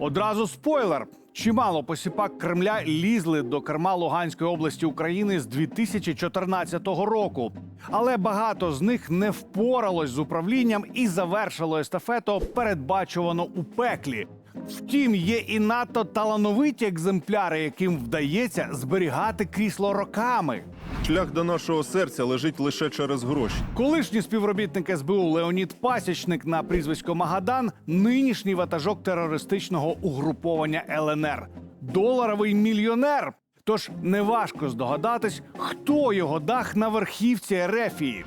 Одразу спойлер: чимало посіпак Кремля лізли до керма Луганської області України з 2014 року. Але багато з них не впоралось з управлінням і завершило естафету передбачувано у пеклі. Втім, є і надто талановиті екземпляри, яким вдається зберігати крісло роками. Шлях до нашого серця лежить лише через гроші. Колишній співробітник СБУ Леонід Пасічник на прізвисько Магадан, нинішній ватажок терористичного угруповання ЛНР. Доларовий мільйонер. Тож неважко здогадатись, хто його дах на верхівці Ерефії.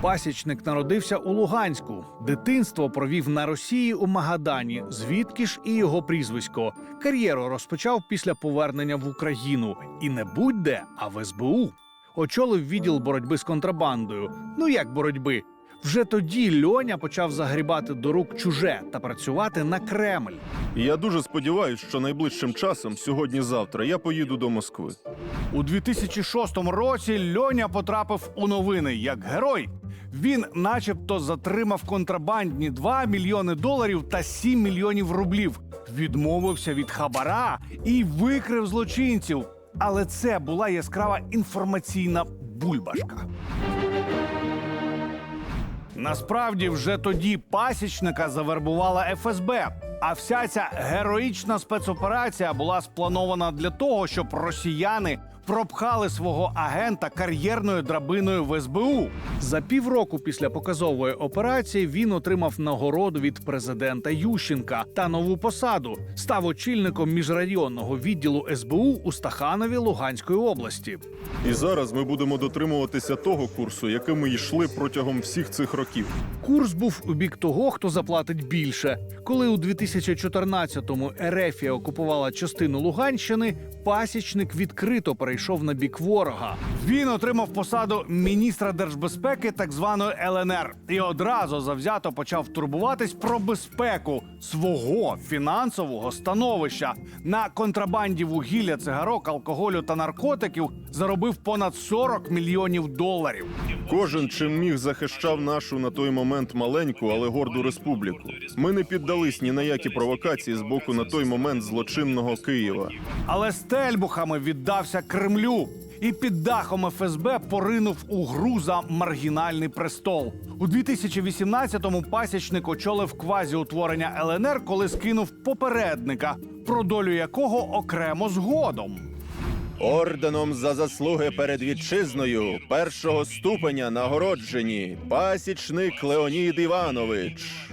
Пасічник народився у Луганську. Дитинство провів на Росії у Магадані, звідки ж і його прізвисько. Кар'єру розпочав після повернення в Україну. І не будь-де, а в СБУ. Очолив відділ боротьби з контрабандою. Ну як боротьби? Вже тоді Льоня почав загрібати до рук чуже та працювати на Кремль. Я дуже сподіваюся, що найближчим часом, сьогодні-завтра, я поїду до Москви. У 2006 році Льоня потрапив у новини як герой. Він, начебто, затримав контрабандні 2 мільйони доларів та 7 мільйонів рублів. Відмовився від хабара і викрив злочинців. Але це була яскрава інформаційна бульбашка. Насправді вже тоді пасічника завербувала ФСБ. А вся ця героїчна спецоперація була спланована для того, щоб росіяни пропхали свого агента кар'єрною драбиною в СБУ. За півроку після показової операції він отримав нагороду від президента Ющенка та нову посаду. Став очільником міжрайонного відділу СБУ у Стаханові Луганської області. І зараз ми будемо дотримуватися того курсу, яким ми йшли протягом всіх цих років. Курс був у бік того, хто заплатить більше. Коли у 2014-му Ерефія окупувала частину Луганщини, пасічник відкрито перейшов на бік ворога. Він отримав посаду міністра держбезпеки так званої ЛНР і одразу завзято почав турбуватись про безпеку свого фінансового становища. На контрабанді вугілля, цигарок, алкоголю та наркотиків заробив понад 40 мільйонів доларів. Кожен чим міг захищав нашу на той момент маленьку, але горду республіку. Ми не піддались ні на які провокації з боку на той момент злочинного Києва. але стельбухами віддався Кремлю. І під дахом ФСБ поринув у гру за маргінальний престол. У 2018-му пасічник очолив квазіутворення ЛНР, коли скинув попередника, про долю якого окремо згодом. Орденом за заслуги перед вітчизною першого ступеня нагороджені пасічник Леонід Іванович.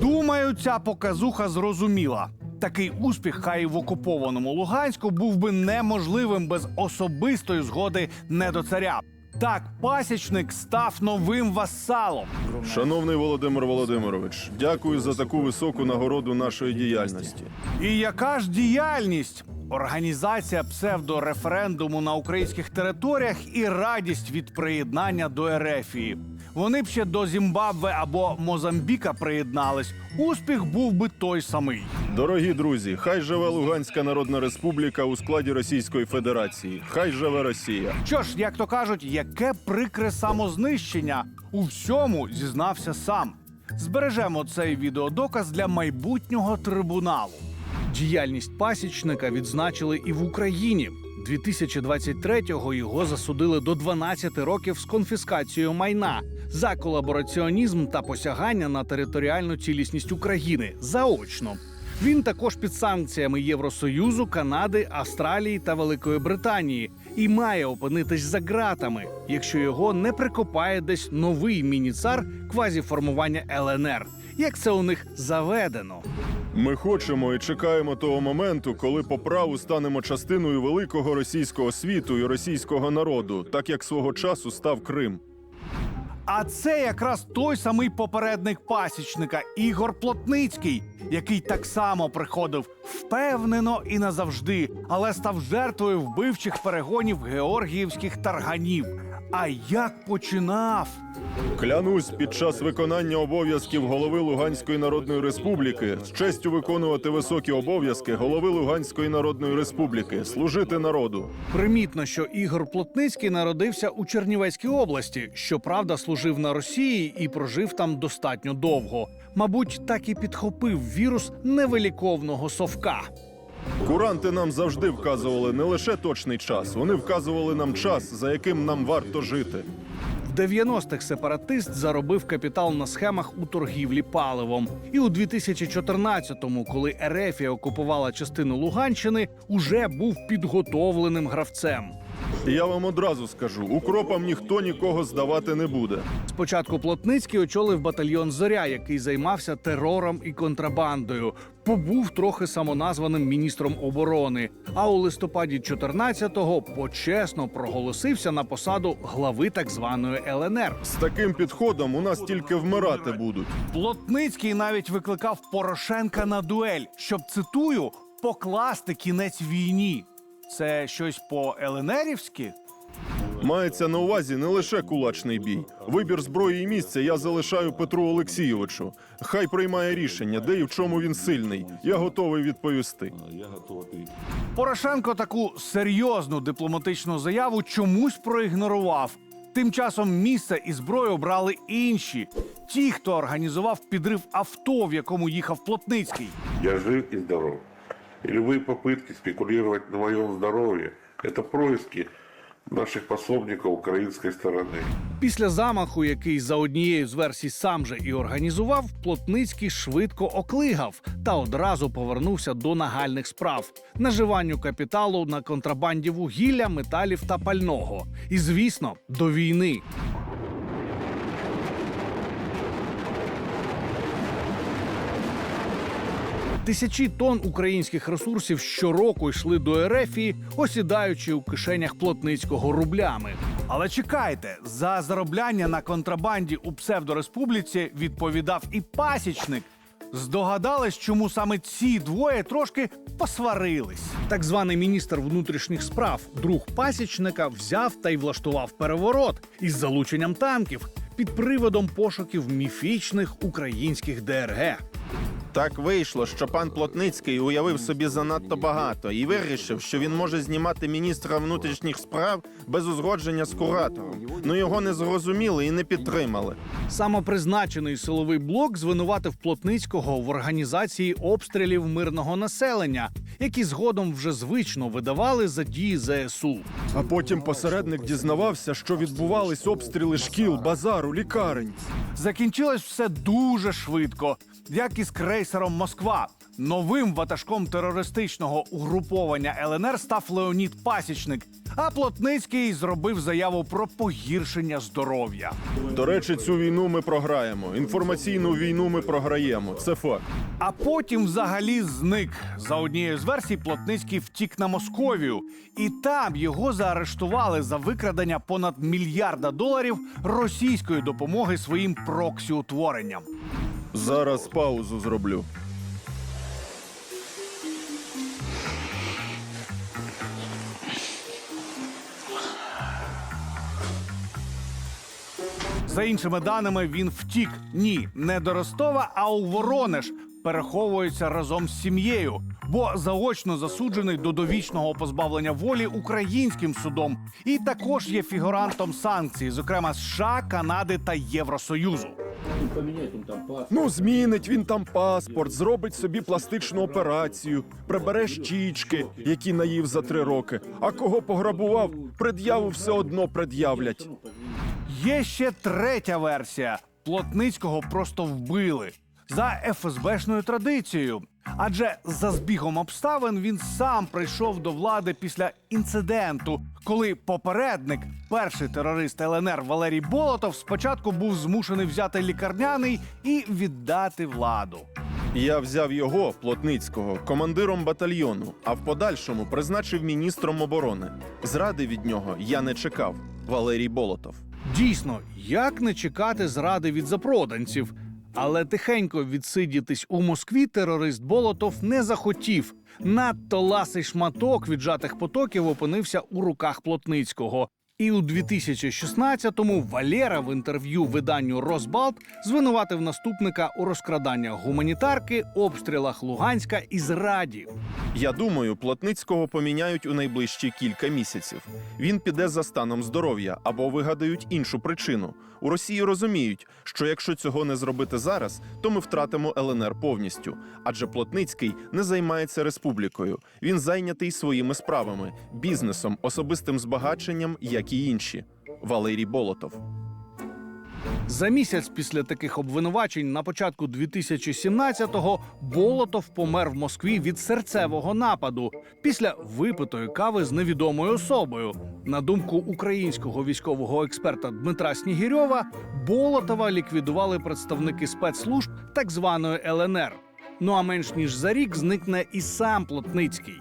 Думаю, ця показуха зрозуміла. Такий успіх, хай і в окупованому Луганську, був би неможливим без особистої згоди недоцаря. Так, пасічник став новим васалом. Шановний Володимир Володимирович, дякую за таку високу нагороду нашої діяльності. І яка ж діяльність? Організація псевдореферендуму на українських територіях і радість від приєднання до Ерефії. Вони б ще до Зімбабве або Мозамбіка приєднались. Успіх був би той самий. Дорогі друзі, хай живе Луганська Народна Республіка у складі Російської Федерації. Хай живе Росія. Що ж, як то кажуть, яке прикре самознищення у всьому зізнався сам. Збережемо цей відеодоказ для майбутнього трибуналу. Діяльність пасічника відзначили і в Україні. 2023-го його засудили до 12 років з конфіскацією майна за колабораціонізм та посягання на територіальну цілісність України заочно. Він також під санкціями Євросоюзу, Канади, Австралії та Великої Британії і має опинитись за ґратами, якщо його не прикопає десь новий мініцар квазіформування ЛНР, як це у них заведено. Ми хочемо і чекаємо того моменту, коли по праву станемо частиною великого російського світу і російського народу, так як свого часу став Крим. А це якраз той самий попередник пасічника Ігор Плотницький, який так само приходив впевнено і назавжди, але став жертвою вбивчих перегонів георгіївських тарганів. А як починав? Клянусь під час виконання обов'язків голови Луганської Народної Республіки з честю виконувати високі обов'язки голови Луганської Народної Республіки, служити народу. Примітно, що Ігор Плотницький народився у Чернівецькій області. Щоправда, служив на Росії і прожив там достатньо довго. Мабуть, так і підхопив вірус невиліковного совка. Куранти нам завжди вказували не лише точний час, вони вказували нам час, за яким нам варто жити. В 90-х сепаратист заробив капітал на схемах у торгівлі паливом. І у 2014-му, коли Ерефія окупувала частину Луганщини, уже був підготовленим гравцем. І я вам одразу скажу: укропам ніхто нікого здавати не буде. Спочатку Плотницький очолив батальйон Зоря, який займався терором і контрабандою. Побув трохи самоназваним міністром оборони. А у листопаді 14-го почесно проголосився на посаду глави так званої ЛНР. З таким підходом у нас тільки вмирати будуть. Плотницький навіть викликав Порошенка на дуель, щоб цитую покласти кінець війні. Це щось по ЛНРівськи? Мається на увазі не лише кулачний бій. Вибір зброї і місця я залишаю Петру Олексійовичу. Хай приймає рішення, де і в чому він сильний. Я готовий відповісти. Порошенко таку серйозну дипломатичну заяву чомусь проігнорував. Тим часом місце і зброю обрали інші. Ті, хто організував підрив авто, в якому їхав Плотницький. Я жив и здоров. И любые попытки спекулировать на моем здоровье – это происки наших пособників української сторони. Після замаху, який за однією з версій сам же і організував, Плотницький швидко оклигав та одразу повернувся до нагальних справ наживанню капіталу на контрабанді вугілля, металів та пального. І звісно, до війни. Тисячі тонн українських ресурсів щороку йшли до Ерефії, осідаючи у кишенях плотницького рублями. Але чекайте, за заробляння на контрабанді у псевдореспубліці відповідав і пасічник. Здогадались, чому саме ці двоє трошки посварились. Так званий міністр внутрішніх справ, друг пасічника, взяв та й влаштував переворот із залученням танків під приводом пошуків міфічних українських ДРГ. Так вийшло, що пан Плотницький уявив собі занадто багато і вирішив, що він може знімати міністра внутрішніх справ без узгодження з куратором. Ну його не зрозуміли і не підтримали. Самопризначений силовий блок звинуватив Плотницького в організації обстрілів мирного населення, які згодом вже звично видавали за дії ЗСУ. А потім посередник дізнавався, що відбувались обстріли шкіл, базару, лікарень. Закінчилось все дуже швидко, як і з крейсером Москва. Новим ватажком терористичного угруповання ЛНР став Леонід Пасічник. А Плотницький зробив заяву про погіршення здоров'я. До речі, цю війну ми програємо. Інформаційну війну ми програємо. Це факт. А потім взагалі зник. За однією з версій, Плотницький втік на Московію, і там його заарештували за викрадення понад мільярда доларів російської допомоги своїм проксі-утворенням. Зараз паузу зроблю. За іншими даними, він втік ні, не до Ростова, а у Воронеж. Переховується разом з сім'єю, бо заочно засуджений до довічного позбавлення волі українським судом, і також є фігурантом санкцій, зокрема США, Канади та Євросоюзу. Ну, змінить він там паспорт, зробить собі пластичну операцію, прибере щічки, які наїв за три роки. А кого пограбував, пред'яву все одно пред'являть. Є ще третя версія: Плотницького просто вбили за ФСБшною традицією. Адже за збігом обставин він сам прийшов до влади після інциденту, коли попередник, перший терорист ЛНР Валерій Болотов, спочатку був змушений взяти лікарняний і віддати владу. Я взяв його, Плотницького, командиром батальйону, а в подальшому призначив міністром оборони. Зради від нього я не чекав. Валерій Болотов. Дійсно, як не чекати зради від запроданців. Але тихенько відсидітись у Москві терорист Болотов не захотів. Надто ласий шматок віджатих потоків опинився у руках Плотницького. І у 2016-му Валєра в інтерв'ю виданню Росбалт звинуватив наступника у розкраданнях гуманітарки, обстрілах Луганська і зраді. Я думаю, Плотницького поміняють у найближчі кілька місяців. Він піде за станом здоров'я або вигадають іншу причину. У Росії розуміють, що якщо цього не зробити зараз, то ми втратимо ЛНР повністю. Адже Плотницький не займається республікою. Він зайнятий своїми справами, бізнесом, особистим збагаченням, як і інші. Валерій Болотов. За місяць після таких обвинувачень на початку 2017-го Болотов помер в Москві від серцевого нападу після випитої кави з невідомою особою. На думку українського військового експерта Дмитра Снігірьова, Болотова ліквідували представники спецслужб так званої ЛНР. Ну а менш ніж за рік зникне і сам Плотницький.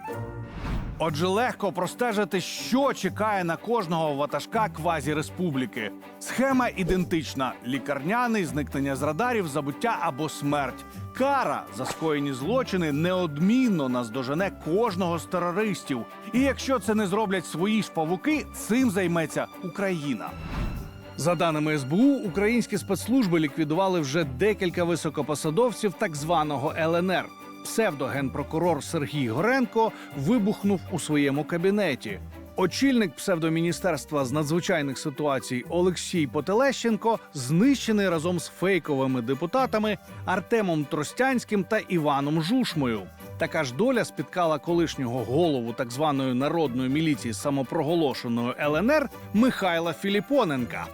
Отже, легко простежити, що чекає на кожного ватажка квазі-республіки. Схема ідентична: лікарняний, зникнення з радарів, забуття або смерть. Кара за скоєні злочини неодмінно наздожене кожного з терористів. І якщо це не зроблять свої ж павуки, цим займеться Україна. За даними СБУ, українські спецслужби ліквідували вже декілька високопосадовців так званого ЛНР. Псевдогенпрокурор Сергій Горенко вибухнув у своєму кабінеті. Очільник псевдоміністерства з надзвичайних ситуацій Олексій Потелещенко знищений разом з фейковими депутатами Артемом Тростянським та Іваном Жушмою. Така ж доля спіткала колишнього голову так званої народної міліції самопроголошеної ЛНР Михайла Філіпоненка.